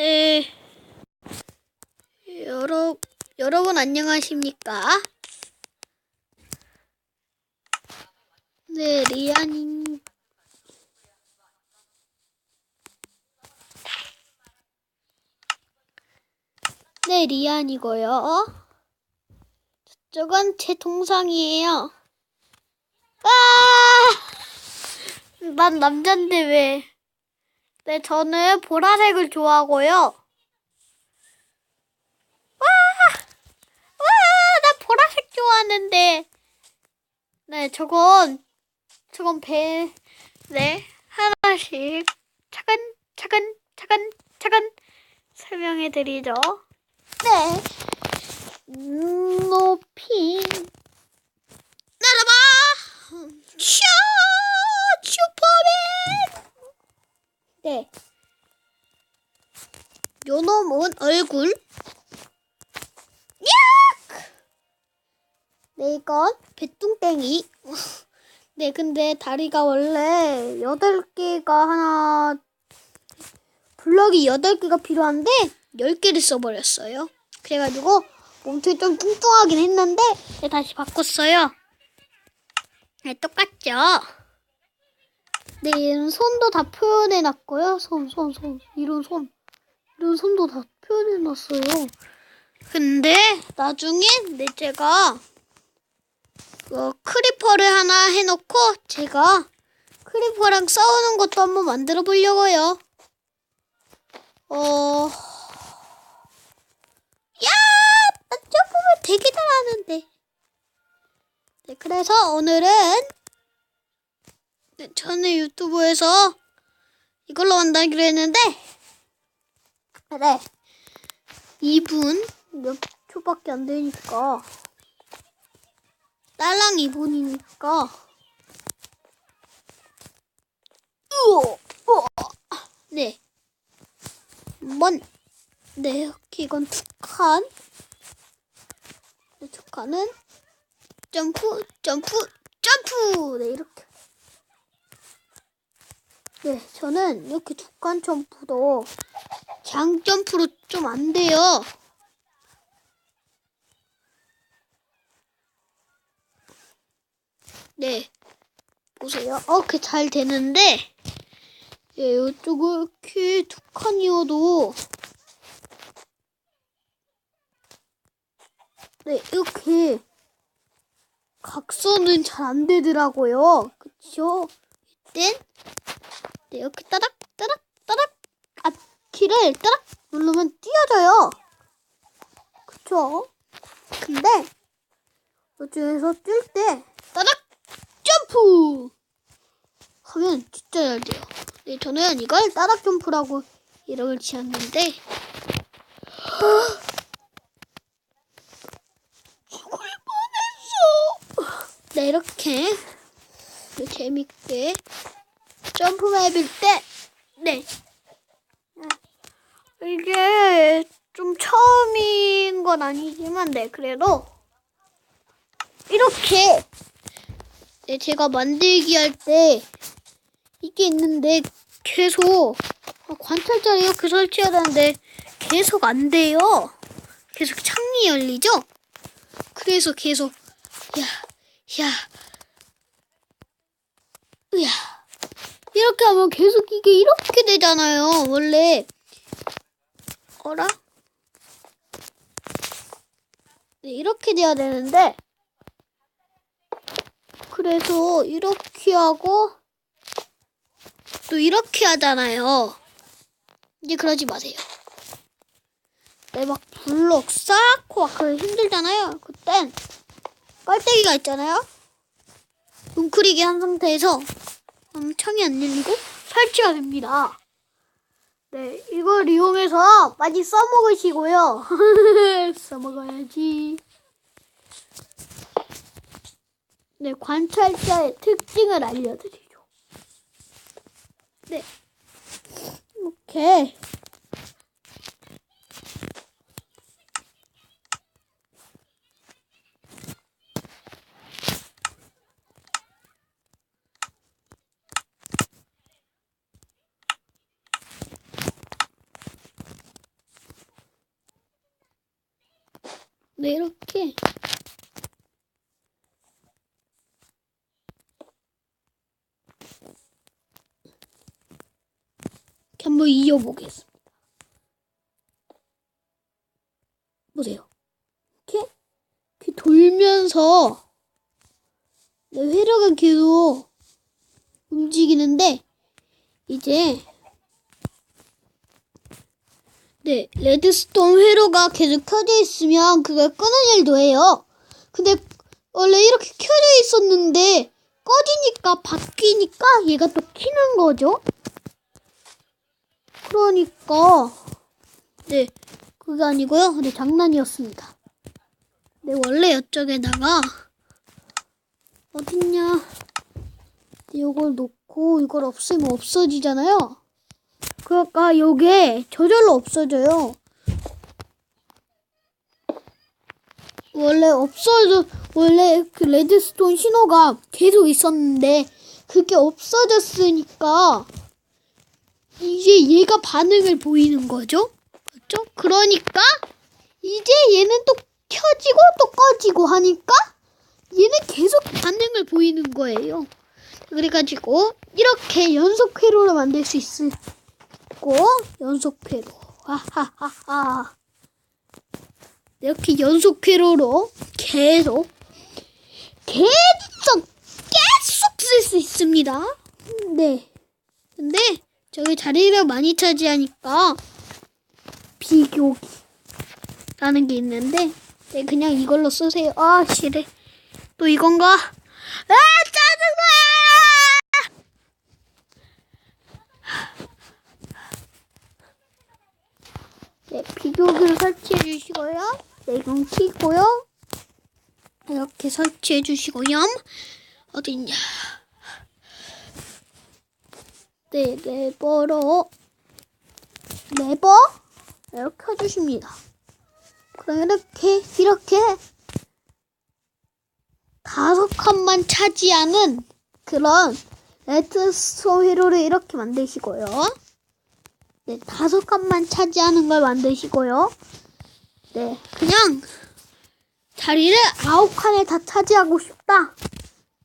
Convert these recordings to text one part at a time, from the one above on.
네. 여러, 여러분 안녕하십니까? 네, 리안인. 네, 리안이고요. 저건 제 동상이에요. 아! 난 남잔데 왜? 네, 저는 보라색을 좋아하고요. 와! 와! 나 보라색 좋아하는데. 네, 저건, 저건 배, 네, 하나씩 차근, 차근, 차근, 차근 설명해 드리죠. 네. 음, 높이. 날아봐! 슈! 슈퍼맨! 네. 요놈은 얼굴. 야! 네, 이건 배뚱땡이. 네, 근데 다리가 원래 8개가 하나, 블럭이 8개가 필요한데, 10개를 써버렸어요. 그래가지고, 몸통이 좀 뚱뚱하긴 했는데, 네, 다시 바꿨어요. 네, 똑같죠? 네, 얘는 손도 다 표현해놨고요. 손, 손, 손. 이런 손. 이런 손도 다 표현해놨어요. 근데, 나중에, 네, 제가, 그 크리퍼를 하나 해놓고 제가 크리퍼랑 싸우는 것도 한번 만들어 보려고요. 어, 야, 나 점프를 되게 잘하는데. 네, 그래서 오늘은 네, 저는 유튜브에서 이걸로 한다기로 했는데, 그래, 2분 몇 초밖에 안 되니까. 딸랑 2분이니까. 우와, 우와. 네. 한번, 네, 이렇게 이건 두 칸. 네, 두 칸은 점프, 점프, 점프! 네, 이렇게. 네, 저는 이렇게 두칸 점프도 장 점프로 좀 안 돼요. 네. 보세요. 어, 그잘 되는데, 예, 이쪽을 이렇게 두 칸이어도, 네, 이렇게 각선은 잘 안 되더라고요. 그쵸? 이땐, 네, 이렇게 따닥, 따닥, 따닥, 앞키를 따닥 누르면 띄어져요. 그쵸? 근데, 이쪽에서 뛸 때, 따닥! 점프! 하면 진짜 잘 돼요. 네, 저는 이걸 따닥 점프라고 이름을 지었는데 죽을 뻔했어. 네, 이렇게 네, 재밌게 점프맵일 때 네. 이게 좀 처음인 건 아니지만 네, 그래도 이렇게 네, 제가 만들기 할 때 이게 있는데 계속 아, 관찰자를 이렇게 설치해야 되는데 계속 안 돼요. 계속 창이 열리죠? 그래서 계속 야, 야, 으야 이렇게 하면 계속 이게 이렇게 되잖아요. 원래 어라? 네, 이렇게 돼야 되는데 그래서 이렇게 하고 또 이렇게 하잖아요. 이제 그러지 마세요. 네, 막 블록 쌓고 막 그러 힘들잖아요. 그땐 깔때기가 있잖아요. 웅크리게 한 상태에서 음, 창이 안 열리고 설치가 됩니다. 네, 이걸 이용해서 많이 써먹으시고요. 써먹어야지. 네, 관찰자의 특징을 알려드리죠. 네. 이렇게. 네, 이렇게. 이렇게 한번 이어보겠습니다. 보세요. 이렇게, 이렇게 돌면서 네, 회로가 계속 움직이는데 이제 네 레드스톤 회로가 계속 켜져 있으면 그걸 끄는 일도 해요. 근데 원래 이렇게 켜져 있었는데 꺼지니까 바뀌니까 얘가 또 키는 거죠. 그러니까 네 그게 아니고요. 네 장난이었습니다. 네 원래 이쪽에다가 어딨냐? 이걸 놓고 이걸 없애면 없어지잖아요. 그러니까 요게 저절로 없어져요. 원래 없어져 원래 그 레드스톤 신호가 계속 있었는데 그게 없어졌으니까 이제 얘가 반응을 보이는 거죠. 그렇죠? 그러니까 이제 얘는 또 켜지고 또 꺼지고 하니까 얘는 계속 반응을 보이는 거예요. 그래가지고 이렇게 연속 회로를 만들 수 있 고 연속 회로. 하하하하. 이렇게 연속 회로로 계속 계속 계속 쓸 수 있습니다. 네. 근데 저기 자리를 많이 차지하니까 비교기라는 게 있는데 네, 그냥 이걸로 쓰세요. 아 싫어. 또 이건가? 아 짜증나! 네, 비교기를 설치해 주시고요. 네, 이건 키고요. 이렇게 설치해 주시고요. 어딨냐? 네, 레버로 레버 이렇게 켜주십니다. 그럼 이렇게 이렇게 다섯 칸만 차지하는 그런 레드스톤 회로를 이렇게 만드시고요. 네, 다섯 칸만 차지하는 걸 만드시고요. 네, 그냥 자리를 아홉 칸에 다 차지하고 싶다.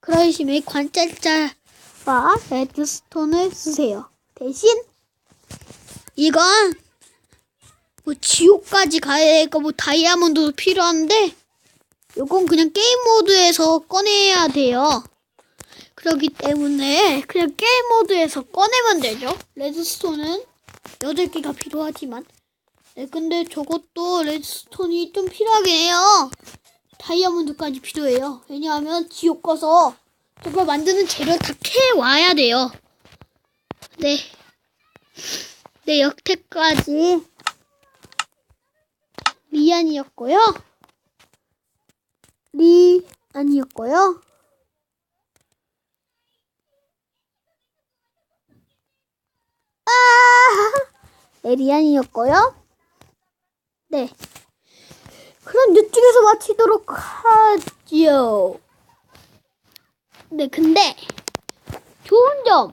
그러시면 관찰자와 레드스톤을 쓰세요. 대신 이건 뭐 지옥까지 가야 되니까 뭐 다이아몬드도 필요한데 요건 그냥 게임 모드에서 꺼내야 돼요. 그렇기 때문에 그냥 게임 모드에서 꺼내면 되죠. 레드스톤은 8개가 필요하지만. 네, 근데 저것도 레드스톤이 좀 필요하긴 해요. 다이아몬드까지 필요해요. 왜냐하면 지옥 가서 저걸 만드는 재료 다 캐와야 돼요. 네. 네, 여태까지 미안이었고요. 리 아니었고요. 아, 네, 리안이었고요. 네. 그럼 이쪽에서 마치도록 하지요. 네, 근데 좋은 점,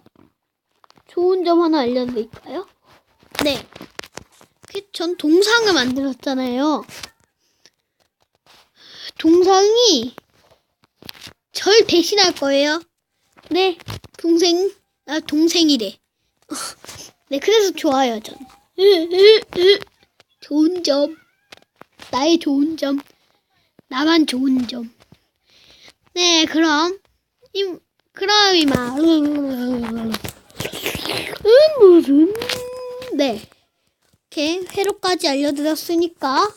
좋은 점 하나 알려드릴까요? 네. 그전 동상을 만들었잖아요. 동상이 절 대신할 거예요. 네, 동생, 나 동생이래. 네, 그래서 좋아요, 전. 좋은 점. 나의 좋은 점. 나만 좋은 점. 네, 그럼, 이, 그럼 이만. 음, 무슨. 네. 이렇게 회로까지 알려드렸으니까,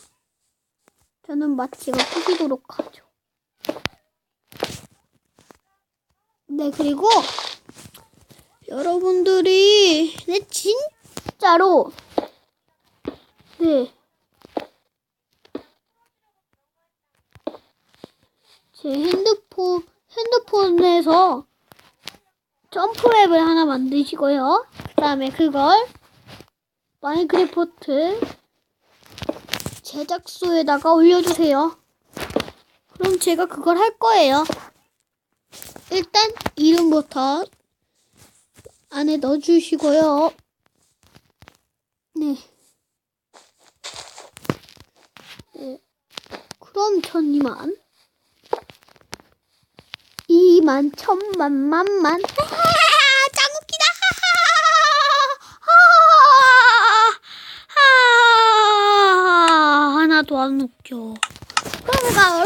저는 마치가 끄기도록 하죠. 네, 그리고 여러분들이 네 진짜로 네. 제 핸드폰 핸드폰에서 점프맵을 하나 만드시고요. 그다음에 그걸 마인크래프트 제작소에다가 올려주세요. 그럼 제가 그걸 할 거예요. 일단 이름부터 안에 넣어주시고요. 네. 네. 그럼 천이만. 이만 천만 만만. 아. 아, 아, 하나도 안 웃겨. 내가